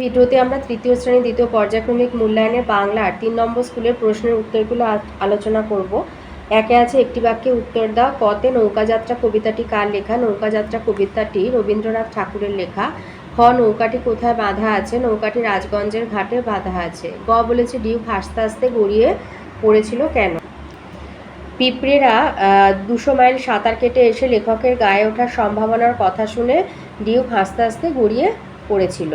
ভিডিওতে আমরা তৃতীয় শ্রেণি দ্বিতীয় পর্যায়ক্রমিক মূল্যায়নের বাংলার তিন নম্বর স্কুলের প্রশ্নের উত্তরগুলো আলোচনা করব। একে আছে একটি বাক্যে উত্তর দাও। কতে নৌকাযাত্রা কবিতাটি কার লেখা? নৌকাযাত্রা কবিতাটি রবীন্দ্রনাথ ঠাকুরের লেখা। খ, নৌকাটি কোথায় বাঁধা আছে? নৌকাটি রাজগঞ্জের ঘাটে বাঁধা আছে। গ বলেছে ডিউ হাসতে হাসতে গড়িয়ে পড়েছিল কেন? পিঁপড়েরা দুশো মাইল সাঁতার কেটে এসে লেখকের গায়ে ওঠার সম্ভাবনার কথা শুনে ডিউক হাসতে হাসতে গড়িয়ে পড়েছিল।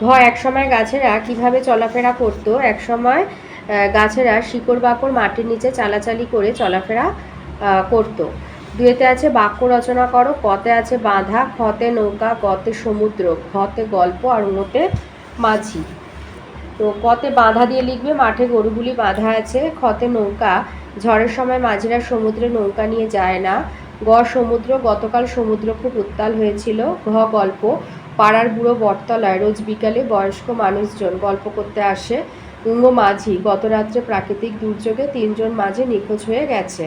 ঘ একসময় গাছেরা কীভাবে চলাফেরা করত একসময় আহ, গাছেরা শিকড় বাকড় মাটির নিচে চালাচালি করে চলাফেরা করত। দুয়েতে আছে বাক্য রচনা করো কতে আছে বাঁধা খতে নৌকা গতে সমুদ্র ঘতে গল্প আর উনোতে মাঝি। তো কতে বাঁধা দিয়ে লিখবে মাঠে গরুগুলি বাঁধা আছে খতে নৌকা ঝড়ের সময় মাঝিরা সমুদ্রে নৌকা নিয়ে যায় না। গ সমুদ্র গতকাল সমুদ্র খুব উত্তাল হয়েছিল ঘ গল্প পাড়ার বুড়ো বটতলায় রোজ বিকালে বয়স্ক মানুষজন গল্প করতে আসে। উঙ্গ মাঝি গত রাত্রে প্রাকৃতিক দুর্যোগে তিনজন মাঝি নিখোঁজ হয়ে গেছে।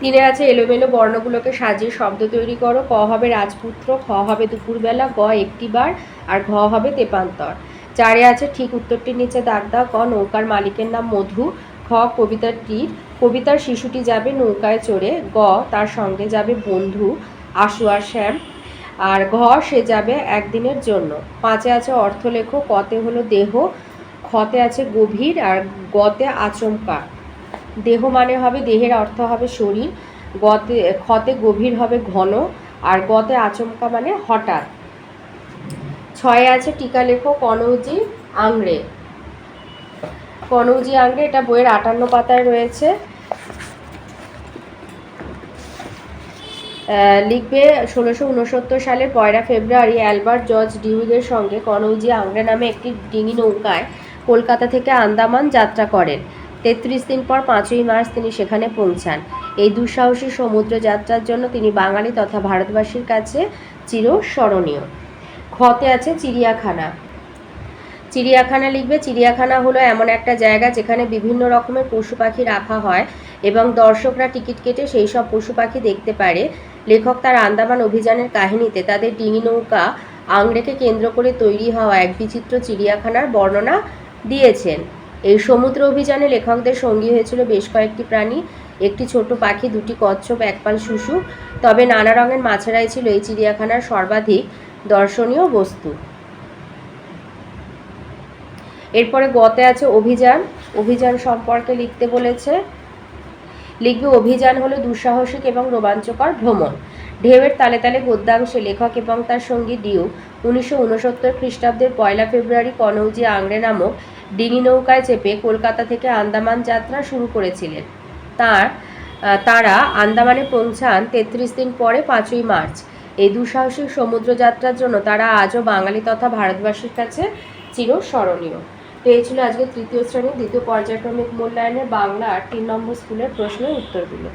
তিনে আছে এলোমেলো বর্ণগুলোকে সাজিয়ে শব্দ তৈরি করো। ক হবে রাজপুত্র, খ হবে দুপুরবেলা, গ একটিবার আর ঘ হবে তেপান্তর। চারে আছে ঠিক উত্তরটির নিচে দাগ দাও। ক, নৌকার মালিকের নাম মধু। খ কবিতাটির কবিতার শিশুটি যাবে নৌকায় চড়ে। গ, তার সঙ্গে যাবে বন্ধু। আশু আর শ্যাম। আর ঘর সে যাবে একদিনের জন্য। পাঁচে আছে অর্থলেখ, কতে হলো দেহ। খতে আছে গভীর, আর গতে আচমকা। দেহ মানে হবে দেহের অর্থ হবে শরীর। গতে ক্ষতে গভীর হবে ঘন, আর গতে আচমকা মানে হঠাৎ। ছয়ে আছে টিকা লেখো, কনৌজি আংড়ে। কনৌজি আংড়ে, এটা বইয়ের আটান্ন পাতায় রয়েছে। লিখবে ষোলোশো উনসত্তর সালের পয়লা ফেব্রুয়ারি অ্যালবার্ট জর্জ ডিউইগের সঙ্গে কনৌজি আংড়ে নামে একটি ডিঙি নৌকায় কলকাতা থেকে আন্দামান যাত্রা করেন। তেত্রিশ দিন পর পাঁচই মার্চ তিনি সেখানে পৌঁছান। এই দুঃসাহসী সমুদ্র যাত্রার জন্য তিনি বাঙালি তথা ভারতবাসীর কাছে চিরস্মরণীয়। খতে আছে চিড়িয়াখানা। চিড়িয়াখানা লিখবে। চিড়িয়াখানা হলো এমন একটা জায়গা যেখানে বিভিন্ন রকমের পশু পাখি রাখা হয় এবং দর্শকরা টিকিট কেটে সেই সব পশু পাখি দেখতে পারে। লেখক তার আন্দামান অভিযানের কাহিনীতে তাদের ডিঙি নৌকা আংড়েকে কেন্দ্র করে তৈরি হওয়া এক বিচিত্র চিড়িয়াখানার বর্ণনা দিয়েছেন। এই সমুদ্র অভিযানে লেখকদের সঙ্গী হয়েছিল বেশ কয়েকটি প্রাণী। একটি ছোট পাখি, দুটি কচ্ছপ একপাল শুশু। তবে নানা রঙের মাছেরাই ছিল এই চিড়িয়াখানার সর্বাধিক দর্শনীয় বস্তু। এরপরে গতে আছে অভিযান। অভিযান সম্পর্কে লিখতে বলেছে, লিখবে অভিযান হলো দুঃসাহসিক এবং রোমাঞ্চকর ভ্রমণ। ঢেউয়ের তালে তালে গদ্যাংশে লেখক এবং তার সঙ্গী ডিউ, উনিশশো উনসত্তর খ্রিস্টাব্দের পয়লা ফেব্রুয়ারি কনৌজি আংড়ে নামক ডিঙি নৌকায় চেপে কলকাতা থেকে আন্দামান যাত্রা শুরু করেছিলেন। তার তারা আন্দামানে পৌঁছান তেত্রিশ দিন পরে পাঁচই মার্চ। এই দুঃসাহসিক সমুদ্র যাত্রার জন্য তারা আজও বাঙালি তথা ভারতবাসীর কাছে চিরস্মরণীয়। তো এই ছিল আজকে তৃতীয় শ্রেণির দ্বিতীয় পর্যায়ক্রমিক মূল্যায়নের বাংলা তিন নম্বর স্কুলের প্রশ্নের উত্তরগুলো।